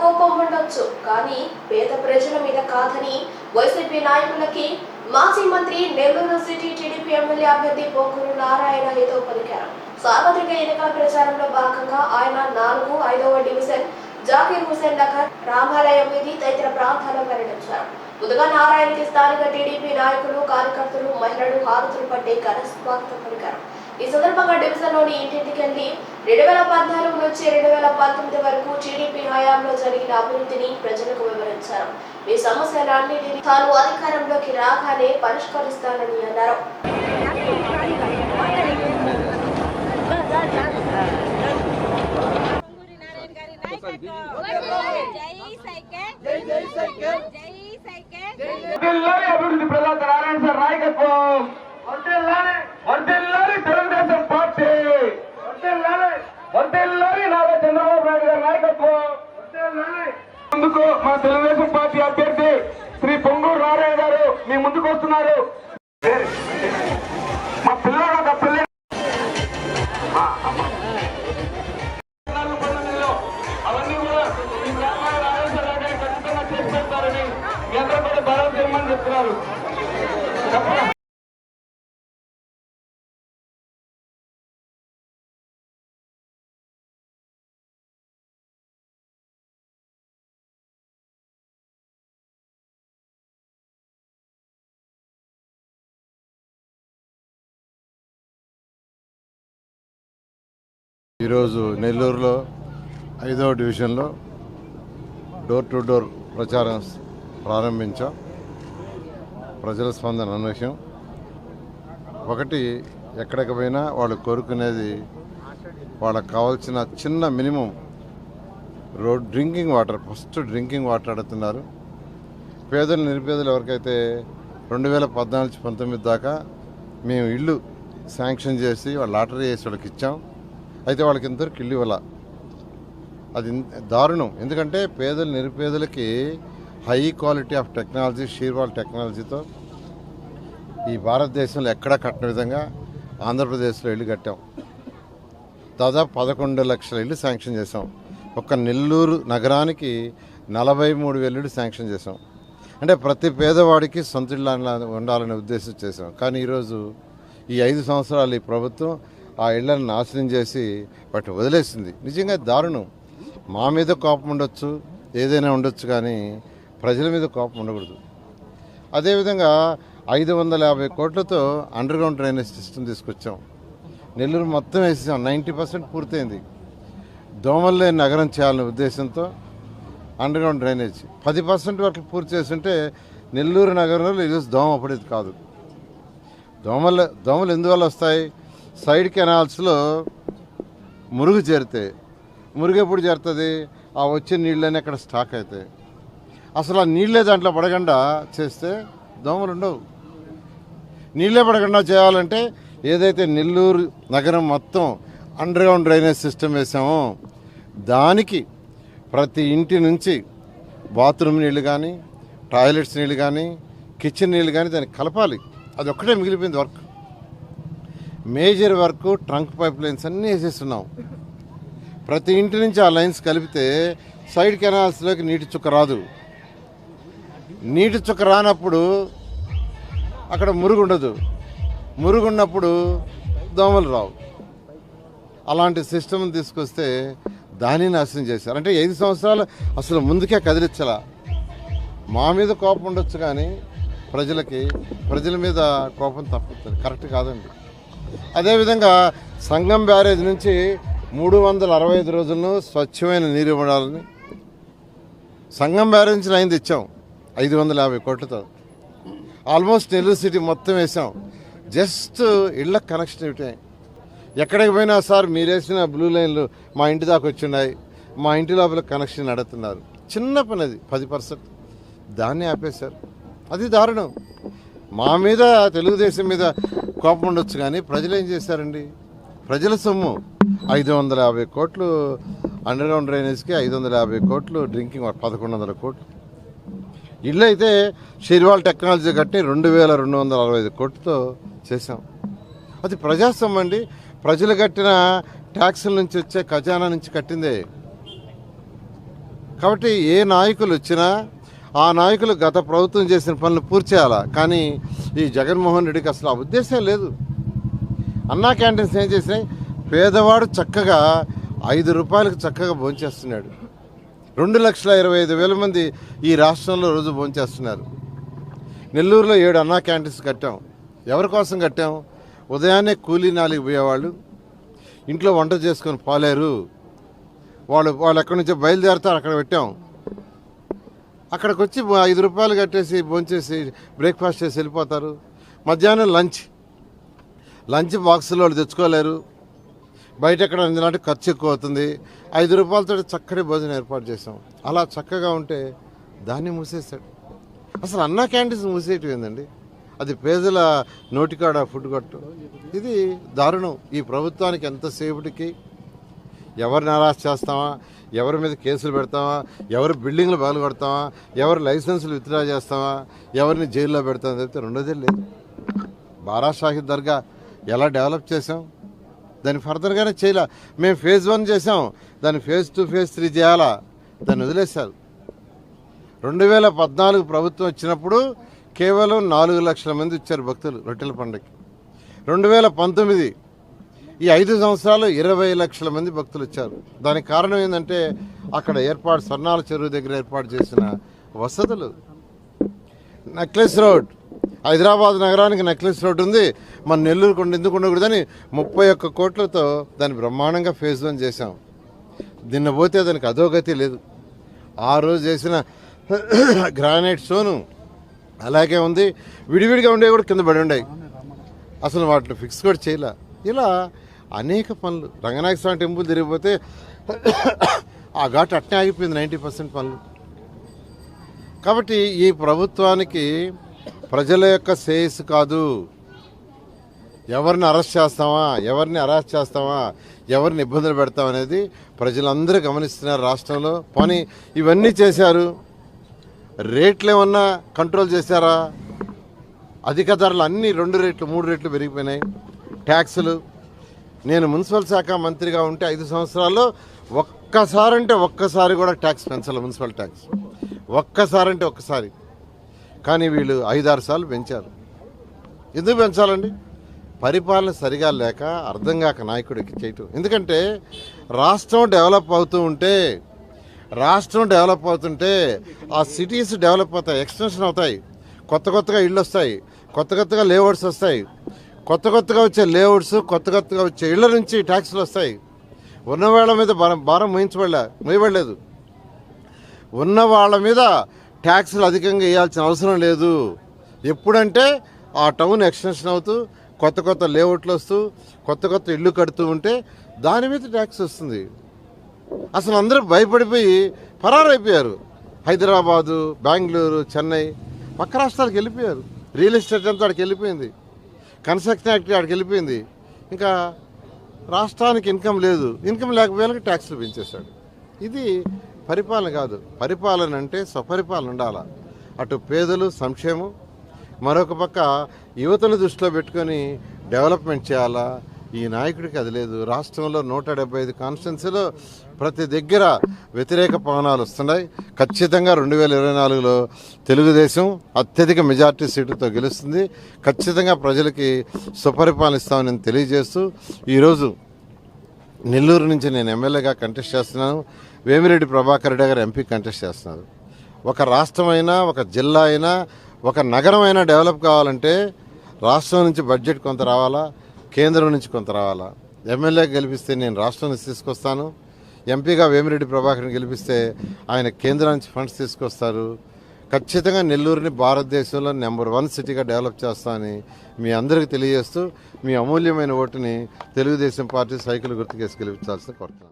కోపం ఉండొచ్చు కానీ పేద ప్రజల మీద కాదని వైసీపీ నాయకులకి మాజీ మంత్రి నెల్లూరు సిటీ టీడీపీ ఎమ్మెల్యే అభ్యర్థి పోకూరు నారాయణ ఏదో పలికారు. సార్వత్రిక ఎన్నికల ప్రచారంలో భాగంగా ఆయన నాలుగు ఐదవ డివిజన్ జాకీర్ హుసేన్ నగర్ రామాలయం వీధి తదితర ప్రాంతాల్లో పర్యటించారు ముందుగా నారాయణకి స్థానిక టీడీపీ నాయకులు కార్యకర్తలు మహిళలు హారతులు పట్టి ఘన స్వాగతం పలికారు. ఈ సందర్భంగా డివిజన్లోని ఇంటింటికి రెండు వేల పద్నాలుగు నుంచి రెండు వేల పంతొమ్మిది వరకు టీడీపీ హయాంలో జరిగిన అభివృద్ధిని ప్రజలకు వివరించారు. ఈ సమస్యలన్నింటినీ తాను అధికారంలోకి రాగానే పరిష్కరిస్తానని అన్నారు. జై సైకిల్ జై జై సైకిల్ జై సైకిల్ వర్ధిల్లాలి అభివృద్ధి ప్రదాత నారాయణ సార్ నాయకత్వం వర్ధిల్లాలి వర్ధిల్లాలి తెలుగుదేశం పార్టీ వర్ధిల్లాలి వర్ధిల్లాలి నారా చంద్రబాబు నాయుడు గారి నాయకత్వం వర్ధిల్లాలి ముందుకు మా తెలుగుదేశం పార్టీ అభ్యర్థి శ్రీ పొంగూరు నారాయణ గారు మీ ముందుకు వస్తున్నారు. ఈరోజు నెల్లూరులో ఐదవ డివిజన్లో డోర్ టు డోర్ ప్రచారం ప్రారంభించాం. ప్రజల స్పందన అనూహ్యం. ఒకటి ఎక్కడికి పోయినా వాళ్ళు కోరుకునేది వాళ్ళకి కావాల్సిన చిన్న minimum road drinking water first drinking water అడుగుతున్నారు. పేదలు నిరుపేదలు ఎవరికైతే రెండు వేల పద్నాలుగు పంతొమ్మిది దాకా మేము ఇల్లు శాంక్షన్ చేసి వాళ్ళ లాటరీ వేసి వాళ్ళకి ఇచ్చాం. అయితే వాళ్ళకి ఇంతవరకు ఇల్లు ఇవ్వాల. అది దారుణం. ఎందుకంటే పేదలు నిరుపేదలకి high quality of technology shear wall టెక్నాలజీతో ఈ భారతదేశంలో ఎక్కడా కట్టిన విధంగా ఆంధ్రప్రదేశ్లో ఇల్లు కట్టాం. దాదాపు పదకొండు లక్షల ఇల్లు శాంక్షన్ చేసాం ఒక్క నెల్లూరు నగరానికి నలభై మూడు వేల ఇల్లు శాంక్షన్ చేసాం అంటే ప్రతి పేదవాడికి సొంత ఇల్లు ఉండాలనే ఉద్దేశం చేసాం కానీ ఈరోజు ఈ ఐదు సంవత్సరాలు ఈ ప్రభుత్వం ఆ ఇళ్ళను నాశనం చేసి వాటిని వదిలేసింది. నిజంగా దారుణం. మా మీద కోపం ఉండొచ్చు ఏదైనా ఉండొచ్చు కానీ ప్రజల మీద కోపం ఉండకూడదు. అదేవిధంగా ఐదు వందల యాభై కోట్లతో అండర్ గ్రౌండ్ డ్రైనేజ్ సిస్టమ్ తీసుకొచ్చాం. నెల్లూరు మొత్తం వేసేసాం. నైంటీ పర్సెంట్ పూర్తయింది. దోమలు నగరం చేయాలనే ఉద్దేశంతో అండర్ గ్రౌండ్ డ్రైనేజ్. పది పర్సెంట్ వరకు పూర్తి చేస్తుంటే నెల్లూరు నగరంలో ఈరోజు దోమ పడేది కాదు. దోమలు దోమలు ఎందువల్ల వస్తాయి? సైడ్ కెనాల్స్లో మురుగు చేరితే మురుగు ఎప్పుడు చేరుతుంది? ఆ వచ్చే నీళ్ళని అక్కడ స్టాక్ అవుతాయి అసలు ఆ నీళ్ళే దాంట్లో పడకుండా చేస్తే దోమలు ఉండవు. నీళ్ళే పడకుండా చేయాలంటే ఏదైతే నెల్లూరు నగరం మొత్తం అండర్ గ్రౌండ్ డ్రైనేజ్ సిస్టమ్ వేసామో దానికి ప్రతి ఇంటి నుంచి బాత్రూమ్ నీళ్ళు కానీ టాయిలెట్స్ నీళ్ళు కానీ కిచెన్ నీళ్ళు కానీ దానికి కలపాలి. అది ఒక్కటే మిగిలిపోయింది work. Major work trunk pipe lines అన్నీ వేసేస్తున్నాం. ప్రతి ఇంటి నుంచి ఆ లైన్స్ కలిపితే సైడ్ కెనాల్స్లోకి నీటి చుక్క రాదు. నీటి చుక్క రానప్పుడు అక్కడ మురుగు ఉండదు మురుగు ఉన్నప్పుడు దోమలు రావు. అలాంటి సిస్టమ్ తీసుకొస్తే దాన్ని నాశనం చేశారు. అంటే ఐదు సంవత్సరాలు అసలు ముందుకే కదిలించాల. మా మీద కోపం ఉండొచ్చు కానీ ప్రజలకి ప్రజల మీద కోపం తప్పుతుంది. కరెక్ట్ కాదండి. అదేవిధంగా సంగం బ్యారేజ్ నుంచి మూడు వందల అరవై ఐదు రోజులను స్వచ్ఛమైన నీరు ఇవ్వడాలని సంగం బ్యారేజ్ నుంచి లైన్ తెచ్చాం. ఐదు వందల యాభై కోట్లతో. ఆల్మోస్ట్ నెల్లూరు సిటీ మొత్తం వేసాం. జస్ట్ ఇళ్ళ కనెక్షన్ ఇటే. ఎక్కడికి పోయినా సార్ మీరేసిన బ్లూ లైన్లు మా ఇంటి దాకా వచ్చిన్నాయి మా ఇంటి లోపల కనెక్షన్ నడుతున్నారు చిన్న పని అది పది పర్సెంట్. దాన్ని ఆపేశారు. అది దారుణం. మా మీద తెలుగుదేశం మీద కోపం ఉండొచ్చు కానీ ప్రజలు ఏం చేశారండి? ప్రజల సొమ్ము. ఐదు వందల యాభై కోట్లు అండర్ గ్రౌండ్ డ్రైనేజ్కి ఐదు వందల యాభై కోట్లు డ్రింకింగ్ పదకొండు వందల కోట్లు. ఇల్లు అయితే షిర్వాల్ టెక్నాలజీ కట్టి రెండు వేల రెండు వందల అరవై ఐదు కోట్లతో చేశాం. అది ప్రజాస్వామ్యం అండి. ప్రజలు కట్టిన ట్యాక్సుల నుంచి వచ్చే ఖజానా నుంచి కట్టిందే. కాబట్టి ఏ నాయకులు వచ్చినా ఆ నాయకులు గత ప్రభుత్వం చేసిన పనులు పూర్తి చేయాలా? కానీ ఈ జగన్మోహన్ రెడ్డికి అసలు ఆ ఉద్దేశం లేదు. అన్నా క్యాంటీన్స్ ఏం చేసినాయి? పేదవాడు చక్కగా ఐదు రూపాయలకు చక్కగా భోంచేస్తున్నాడు రెండు లక్షల ఇరవై ఐదు వేల మంది ఈ రాష్ట్రంలో రోజు భోంచేస్తున్నారు నెల్లూరులో ఏడు అన్నా క్యాంటీన్స్ కట్టాం. ఎవరి కోసం కట్టాం? ఉదయాన్నే కూలీ నాలికి పోయేవాళ్ళు. ఇంట్లో వంట చేసుకొని పోలేరు. వాళ్ళు వాళ్ళు ఎక్కడి నుంచో బయలుదేరుతారు అక్కడ పెట్టాం. అక్కడికి వచ్చి ఐదు రూపాయలు కట్టేసి భోంచేసి బ్రేక్ఫాస్ట్ చేసి వెళ్ళిపోతారు. మధ్యాహ్నం లంచ్. లంచ్ బాక్సులో వాళ్ళు తెచ్చుకోలేరు. బయట ఎక్కడ అందినట్టు ఖర్చు ఎక్కువ అవుతుంది. ఐదు రూపాయలతో చక్కటి భోజనం ఏర్పాటు చేసాం అలా చక్కగా ఉంటే దాన్ని మూసేస్తాడు అసలు అన్నా క్యాంటీన్స్ మూసేయటం ఏందండి? అది పేదల నోటికాడ ఫుడ్ కొట్టు ఇది దారుణం. ఈ ప్రభుత్వానికి ఎంతసేపటికి ఎవరిని అరెస్ట్ చేస్తామా? ఎవరి మీద కేసులు పెడతామా? ఎవరి బిల్డింగ్లు పగలు కొడతామా? ఎవరి లైసెన్సులు విత్డ్రా చేస్తామా? ఎవరిని జైల్లో పెడతామని చెప్తే రెండోదే లేదు. బారా షాహిద్ దర్గా ఎలా డెవలప్ చేసాం దాన్ని ఫర్దర్గానే చేయాల. మేము ఫేజ్ వన్ చేసాం దాన్ని ఫేజ్ టూ ఫేజ్ త్రీ చేయాలా? దాన్ని వదిలేశారు. రెండు వేల పద్నాలుగు ప్రభుత్వం వచ్చినప్పుడు కేవలం నాలుగు లక్షల మంది వచ్చారు భక్తులు రొట్టెల పండుగకి రెండు వేల పంతొమ్మిది ఈ ఐదు సంవత్సరాలు ఇరవై లక్షల మంది భక్తులు వచ్చారు. దానికి కారణం ఏంటంటే అక్కడ ఏర్పాటు స్వర్ణాల చెరువు దగ్గర ఏర్పాటు చేసిన వసతులు. Necklace road. హైదరాబాద్ నగరానికి నెక్లెస్ రోడ్ ఉంది. మన నెల్లూరు కొండ ఎందుకు ఉండకూడదని ముప్పై ఒక్క కోట్లతో దాన్ని బ్రహ్మాండంగా ఫేజ్ వన్ చేశాం. నిన్న పోతే దానికి అధోగతి లేదు. ఆ రోజు చేసిన గ్రానైట్ స్టోను అలాగే ఉంది. విడివిడిగా ఉండేవి కూడా కింద పడి ఉండేవి. అసలు వాటిని ఫిక్స్ కూడా చేయలే. ఇలా అనేక పనులు. రంగనాయక స్వామి టెంపుల్ తిరిగిపోతే ఆ ఘాట్ అట్నే ఆగిపోయింది నైంటీ పర్సెంట్ పనులు. కాబట్టి ఈ ప్రభుత్వానికి ప్రజల యొక్క శ్రేయస్సు కాదు. ఎవరిని అరెస్ట్ చేస్తామా? ఎవరిని అరెస్ట్ చేస్తామా? ఎవరిని ఇబ్బందులు పెడతాం అనేది ప్రజలందరూ గమనిస్తున్నారు రాష్ట్రంలో. పోనీ ఇవన్నీ చేశారు. రేట్లు ఏమన్నా కంట్రోల్ చేశారా? అధిక ధరలు అన్నీ రెండు రేట్లు మూడు రేట్లు పెరిగిపోయినాయి. ట్యాక్సులు నేను మున్సిపల్ శాఖ మంత్రిగా ఉంటే ఐదు సంవత్సరాల్లో ఒక్కసారి అంటే ఒక్కసారి కూడా ట్యాక్స్ పెంచాలి మున్సిపల్ ట్యాక్స్ ఒక్కసారి అంటే ఒక్కసారి. కానీ వీళ్ళు ఐదారు సార్లు పెంచారు. ఎందుకు పెంచాలండి? పరిపాలన సరిగా లేక అర్థం కాక నాయకుడికి చేయటం. ఎందుకంటే రాష్ట్రం డెవలప్ అవుతూ ఉంటే రాష్ట్రం డెవలప్ అవుతుంటే ఆ సిటీస్ డెవలప్ అవుతాయి ఎక్స్టెన్షన్ అవుతాయి. కొత్త కొత్తగా ఇళ్ళు వస్తాయి కొత్త కొత్తగా లేఅవుట్స్ వస్తాయి. కొత్త కొత్తగా వచ్చే లేఅవుట్స్ కొత్త కొత్తగా వచ్చే ఇళ్ళ నుంచి ట్యాక్సులు వస్తాయి. ఉన్న వాళ్ళ మీద భారం భారం మోయించబడలే మోయబడలేదు ఉన్న వాళ్ళ మీద ట్యాక్సులు అధికంగా వేయాల్సిన అవసరం లేదు. ఎప్పుడంటే ఆ టౌన్ ఎక్స్టెన్షన్ అవుతూ కొత్త కొత్త లేఅవుట్లు వస్తూ కొత్త కొత్త ఇల్లు కడుతూ ఉంటే దాని మీద ట్యాక్స్ వస్తుంది. అసలు అందరూ భయపడిపోయి పరారైపోయారు. హైదరాబాదు బెంగళూరు చెన్నై పక్క రాష్ట్రాలకు వెళ్ళిపోయారు. రియల్ ఎస్టేట్ అంతా అక్కడికి వెళ్ళిపోయింది. కన్స్ట్రక్షన్ యాక్టివ్ అక్కడికి వెళ్ళిపోయింది. ఇంకా రాష్ట్రానికి ఇన్కమ్ లేదు. ఇన్కమ్ లేకపోయేళ్ళకి ట్యాక్స్లు పెంచేశాడు. ఇది పరిపాలన కాదు. పరిపాలన అంటే స్వపరిపాలన ఉండాల. అటు పేదలు సంక్షేమం మరొక పక్క యువతను దృష్టిలో పెట్టుకొని డెవలప్మెంట్ చేయాలా? ఈ నాయకుడికి అది లేదు. రాష్ట్రంలో నూట డెబ్బై ఐదు కాన్స్టిట్యున్సీలో ప్రతి దగ్గర వ్యతిరేక పవనాలు వస్తున్నాయి. ఖచ్చితంగా రెండు వేల ఇరవై నాలుగులో తెలుగుదేశం అత్యధిక మెజార్టీ సీటుతో గెలుస్తుంది. ఖచ్చితంగా ప్రజలకి సుపరిపాలిస్తామని నేను తెలియజేస్తూ ఈరోజు నెల్లూరు నుంచి నేను ఎమ్మెల్యేగా కంటెస్ట్ చేస్తున్నాను. వేమిరెడ్డి ప్రభాకర్ రెడ్డి గారు ఎంపీ కంటెస్ట్ చేస్తున్నారు. ఒక రాష్ట్రమైనా ఒక జిల్లా అయినా ఒక నగరం అయినా డెవలప్ కావాలంటే రాష్ట్రం నుంచి బడ్జెట్ కొంత రావాలా? కేంద్రం నుంచి కొంత రావాలా? ఎమ్మెల్యే గెలిపిస్తే నేను రాష్ట్రం నుంచి తీసుకొస్తాను. ఎంపీగా వేమిరెడ్డి ప్రభాకర్ని గెలిపిస్తే ఆయన కేంద్రం నుంచి ఫండ్స్ తీసుకొస్తారు. ఖచ్చితంగా నెల్లూరుని భారతదేశంలో నెంబర్ వన్ సిటీగా డెవలప్ చేస్తామని మీ అందరికీ తెలియజేస్తూ మీ అమూల్యమైన ఓటుని తెలుగుదేశం పార్టీ సైకిల్ గుర్తుకేసి గెలిపించాల్సి కోరుతున్నాను.